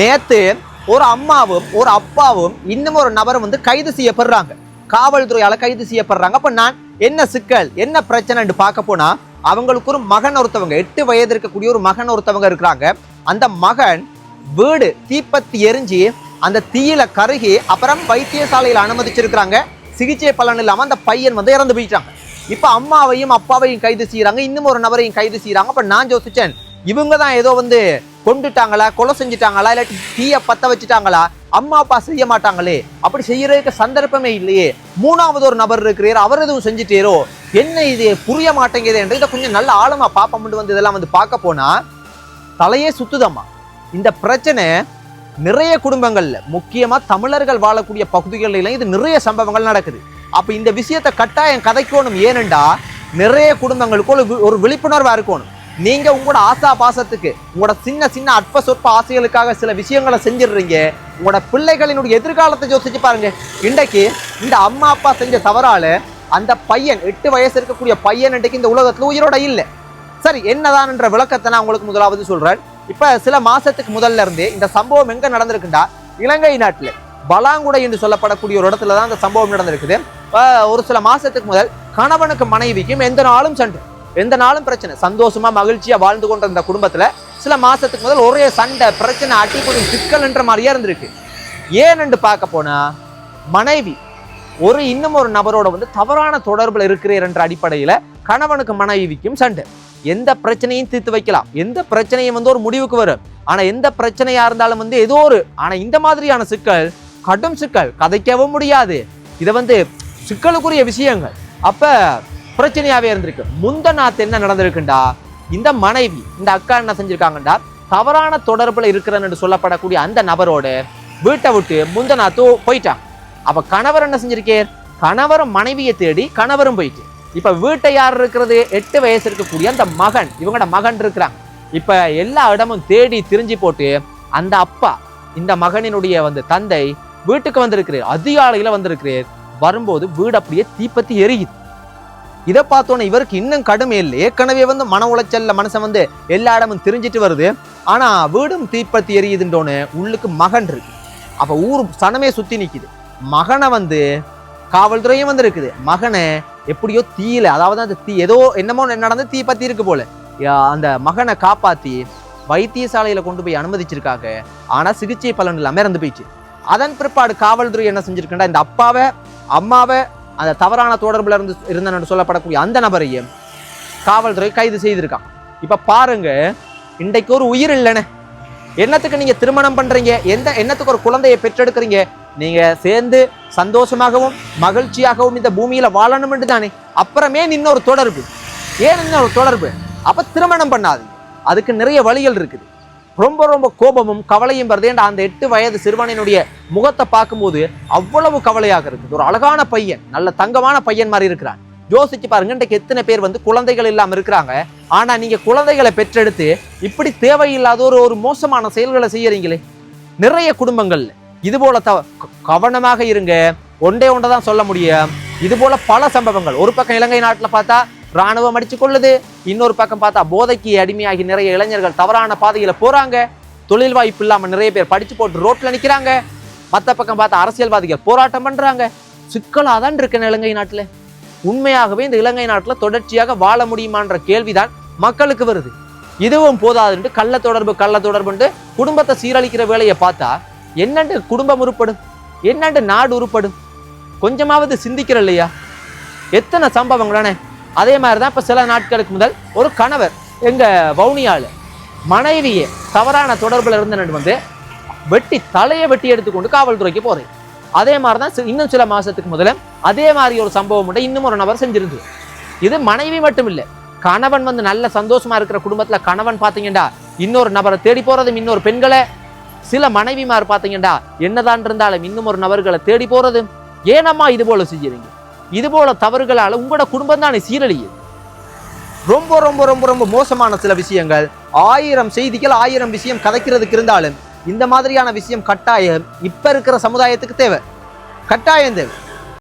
நேத்து ஒரு அம்மாவும் ஒரு அப்பாவும் இன்னும் ஒரு நபரும் வந்து கைது செய்யப்படுறாங்க. காவல்துறையால கைது செய்யப்படுறாங்க. அப்ப நான் என்ன சிக்கல் என்ன பிரச்சனைன்னு பார்க்க போனா அவங்களுக்கு ஒரு மகன் ஒருத்தவங்க எட்டு வயது இருக்கக்கூடிய ஒரு மகன் ஒருத்தவங்க இருக்கிறாங்க. அந்த மகன் வீடு தீப்பத்தி எரிஞ்சு அந்த தீயில கருகி அப்புறம் வைத்தியசாலையில் அனுமதிச்சிருக்கிறாங்க. சிகிச்சை பலன் இல்லாம அந்த பையன் வந்து இறந்து போயிட்டாங்க. இப்ப அம்மாவையும் அப்பாவையும் கைது செய்யறாங்க. இன்னும் ஒரு நபரையும் கைது செய்யறாங்க. அப்ப நான் யோசிச்சேன் இவங்க தான் ஏதோ வந்து கொண்டுட்டாங்களா கொலை செஞ்சுட்டாங்களா இல்லாட்டி தீய பத்த வச்சுட்டாங்களா? அம்மா அப்பா செய்ய மாட்டாங்களே. அப்படி செய்யறதுக்கு சந்தர்ப்பமே இல்லையே. மூணாவது ஒரு நபர் இருக்கிறார் அவர் எதுவும் செஞ்சுட்டேரோ? என்ன இது? புரிய மாட்டேங்குது என்று இதை கொஞ்சம் நல்ல ஆழமா பாப்போம்னு வந்து இதெல்லாம் வந்து பார்க்க போனா தலையே சுத்துதம்மா. இந்த பிரச்சனை நிறைய குடும்பங்கள்ல முக்கியமா தமிழர்கள் வாழக்கூடிய பகுதிகளில இது நிறைய சம்பவங்கள் நடக்குது. அப்ப இந்த விஷயத்தை கட்டாயம் கதைக்கணும். ஏனெண்டா நிறைய குடும்பங்களுக்கு ஒரு ஒரு விழிப்புணர்வா இருக்கணும். நீங்க உங்களோட ஆசா பாசத்துக்கு உங்களோட சின்ன சின்ன அற்ப சொற்ப ஆசைகளுக்காக சில விஷயங்களை செஞ்சிடுறீங்க. உங்களோட பிள்ளைகளினுடைய எதிர்காலத்தை யோசிச்சு பாருங்க. இன்றைக்கு இந்த அம்மா அப்பா செஞ்ச தவறால அந்த பையன் எட்டு வயசு இருக்கக்கூடிய பையன் இன்றைக்கு இந்த உலகத்துல உயிரோட இல்லை. சரி என்னதான் என்ற விளக்கத்தை நான் உங்களுக்கு முதலாவது சொல்றேன். இப்ப சில மாசத்துக்கு முதல்ல இருந்தே இந்த சம்பவம் எங்க நடந்திருக்குண்டா? இலங்கை நாட்டுல. பலாங்குடை என்று சொல்லப்படக்கூடிய ஒரு இடத்துல தான் இந்த சம்பவம் நடந்திருக்குது. ஒரு சில மாசத்துக்கு முதல் கணவனுக்கு மனைவிக்கும் எந்த நாளும் சண்டை. எந்த நாளும் பிரச்சனை. சந்தோஷமா மகிழ்ச்சியா வாழ்ந்து கொண்ட இந்த குடும்பத்துல சில மாசத்துக்கு முதல் ஒரே சண்டை பிரச்சனை அடிப்படை சிக்கல்ன்ற மாதிரியே இருந்திருக்கு. ஏன்னு பார்க்க போனா மனைவி ஒரு இன்னும் ஒரு நபரோட வந்து தவறான தொடர்பில் இருக்கிறீர் என்ற அடிப்படையில கணவனுக்கு மனைவிக்கும் சண்டை. எந்த பிரச்சனையும் தீர்த்து வைக்கலாம். எந்த பிரச்சனையும் வந்து ஒரு முடிவுக்கு வரும். ஆனா எந்த பிரச்சனையா இருந்தாலும் வந்து ஏதோ ஒரு ஆனா இந்த மாதிரியான சிக்கல் கடும் சிக்கல் கதைக்கவும் முடியாது. இதை வந்து சிக்கலுக்குரிய விஷயங்கள். அப்போ பிரச்சனையாவே இருந்திருக்கு. முந்த நாத்து என்ன நடந்திருக்குண்டா? இந்த மனைவி இந்த அக்கா என்ன செஞ்சிருக்காங்கண்டா? தவறான தொடர்புல இருக்கிறன்னு சொல்லப்படக்கூடிய அந்த நபரோட வீட்டை விட்டு முந்த நாத்து போயிட்டாங்க அப்ப கணவர் என்ன செஞ்சிருக்கேர்? கணவரும் மனைவியை தேடி கணவரும் போயிட்டு. இப்ப வீட்டை யார் இருக்கிறது? எட்டு வயசு இருக்கக்கூடிய அந்த மகன் இவங்களோட மகன் இருக்கிறாங்க இப்ப எல்லா இடமும் தேடி திரிஞ்சு போட்டு அந்த அப்பா இந்த மகனினுடைய வந்து தந்தை வீட்டுக்கு வந்திருக்கிறார். அதிகாலையில் வந்திருக்கிறார். வரும்போது வீடு அப்படியே தீப்பத்தி எரியுது. இதை பார்த்தோன்னே இவருக்கு இன்னும் கடுமை இல்லை. ஏற்கனவே வந்து மன உளைச்சல்ல மனசை வந்து எல்லா இடமும் தெரிஞ்சிட்டு வருது. ஆனால் வீடும் தீப்பத்தி எரியுதுன்றோன்னு உள்ளுக்கு மகன் இருக்கு. அப்போ ஊர் சனமே சுற்றி நிற்குது மகனை வந்து காவல்துறையும் வந்து இருக்குது. மகனை எப்படியோ தீயில அதாவது அந்த தீ ஏதோ என்னமோ நடந்து தீ பற்றி இருக்கு போல. அந்த மகனை காப்பாற்றி வைத்தியசாலையில் கொண்டு போய் அனுமதிச்சிருக்காங்க. ஆனால் சிகிச்சை பலன் இல்லாமல் இறந்து போயிடுச்சு. அதன் பிற்பாடு காவல்துறை என்ன செஞ்சிருக்குன்னா இந்த அப்பாவை அம்மாவை அந்த தவறான தொடர்பில் இருந்து இருந்தன்னு சொல்லப்படக்கூடிய அந்த நபரையும் காவல்துறை கைது செய்திருக்காங்க. இப்போ பாருங்க இன்றைக்கு ஒரு உயிர் இல்லைன்னு. என்னத்துக்கு நீங்கள் திருமணம் பண்ணுறீங்க எந்த என்னத்துக்கு ஒரு குழந்தையை பெற்றெடுக்கிறீங்க? நீங்கள் சேர்ந்து சந்தோஷமாகவும் மகிழ்ச்சியாகவும் இந்த பூமியில் வாழணும்னு தானே. அப்புறமே இன்னொரு தொடர்பு. ஏன் இன்னொரு தொடர்பு? அப்போ திருமணம் பண்ணாது அதுக்கு நிறைய வழிகள் இருக்குது. ரொம்ப ரொம்ப கோபமும் கவலையும் வருது. என்ற அந்த எட்டு வயது சிறுவனினுடைய முகத்தை பார்க்கும்போது அவ்வளவு கவலையாக இருக்குது. ஒரு அழகான பையன் நல்ல தங்கமான பையன் மாதிரி இருக்கிறான். யோசிச்சு பாருங்க இன்றைக்கு எத்தனை பேர் வந்து குழந்தைகள் இல்லாமல் இருக்கிறாங்க. ஆனால் நீங்கள் குழந்தைகளை பெற்றெடுத்து இப்படி தேவையில்லாத ஒரு ஒரு மோசமான செயல்களை செய்யறீங்களே. நிறைய குடும்பங்கள்ல இது போல தவ கவனமாக இருங்க. ஒன்றே ஒன்றை தான் சொல்ல முடியும். இது போல பல சம்பவங்கள். ஒரு பக்கம் இலங்கை நாட்டில் பார்த்தா ராணுவம் அடிச்சு கொள்ளுது. இன்னொரு பக்கம் பார்த்தா போதைக்கு அடிமையாகி நிறைய இளைஞர்கள் தவறான பாதையில போறாங்க. தொழில் வாய்ப்பு இல்லாம நிறைய பேர் படிச்சு போட்டு ரோட்ல நிக்கிறாங்க. மத்த பக்கம் பார்த்தா அரசியல்வாதிகள் போராட்டம் பண்றாங்க. சிக்கலாதான் இருக்கு இலங்கை நாட்டுல. உண்மையாகவே இந்த இலங்கை நாட்டுல தொடர்ச்சியாக வாழ முடியுமான்ற கேள்விதான் மக்களுக்கு வருது. இதுவும் போதாதுன்ட்டு கள்ள தொடர்பு கள்ள தொடர்புன்ட்டு குடும்பத்தை சீரழிக்கிற வேலையை பார்த்தா என்னண்டு குடும்பம் உருப்படும்? என்னண்டு நாடு உருப்படும்? கொஞ்சமாவது சிந்திக்கிற இல்லையா எத்தனை சம்பவங்களானே அதே மாதிரி தான் இப்போ சில நாட்களுக்கு முதல் ஒரு கணவர் எங்கள் வவுனியால மனைவியை தவறான தொடர்பில் இருந்த வந்து வெட்டி தலையை வெட்டி எடுத்துக்கொண்டு காவல்துறைக்கு போகிறேன் அதே மாதிரி தான் இன்னும் சில மாதத்துக்கு முதல்ல அதே மாதிரி ஒரு சம்பவம் மட்டும் இன்னும் ஒரு நபர் செஞ்சிருந்தது இது மனைவி மட்டும் இல்லை கணவன் வந்து நல்ல சந்தோஷமாக இருக்கிற குடும்பத்தில் கணவன் பார்த்தீங்கன்னா இன்னொரு நபரை தேடி போகிறதும் இன்னொரு பெண்களை சில மனைவிமார் பார்த்தீங்கன்னா என்னதான் இருந்தாலும் இன்னும் ஒரு நபர்களை தேடி போகிறதும் ஏனம்மா இது போல செஞ்சுறீங்க? இது போல உங்களோட குடும்பம் தானே சீரழியுது? ரொம்ப ரொம்ப ரொம்ப ரொம்ப மோசமான சில விஷயங்கள். ஆயிரம் செய்திகள் ஆயிரம் விஷயம் கதைக்கிறதுக்கு இருந்தாலும் இந்த மாதிரியான விஷயம் கட்டாயம் இப்ப இருக்கிற சமுதாயத்துக்கு தேவை. கட்டாயம் தேவை.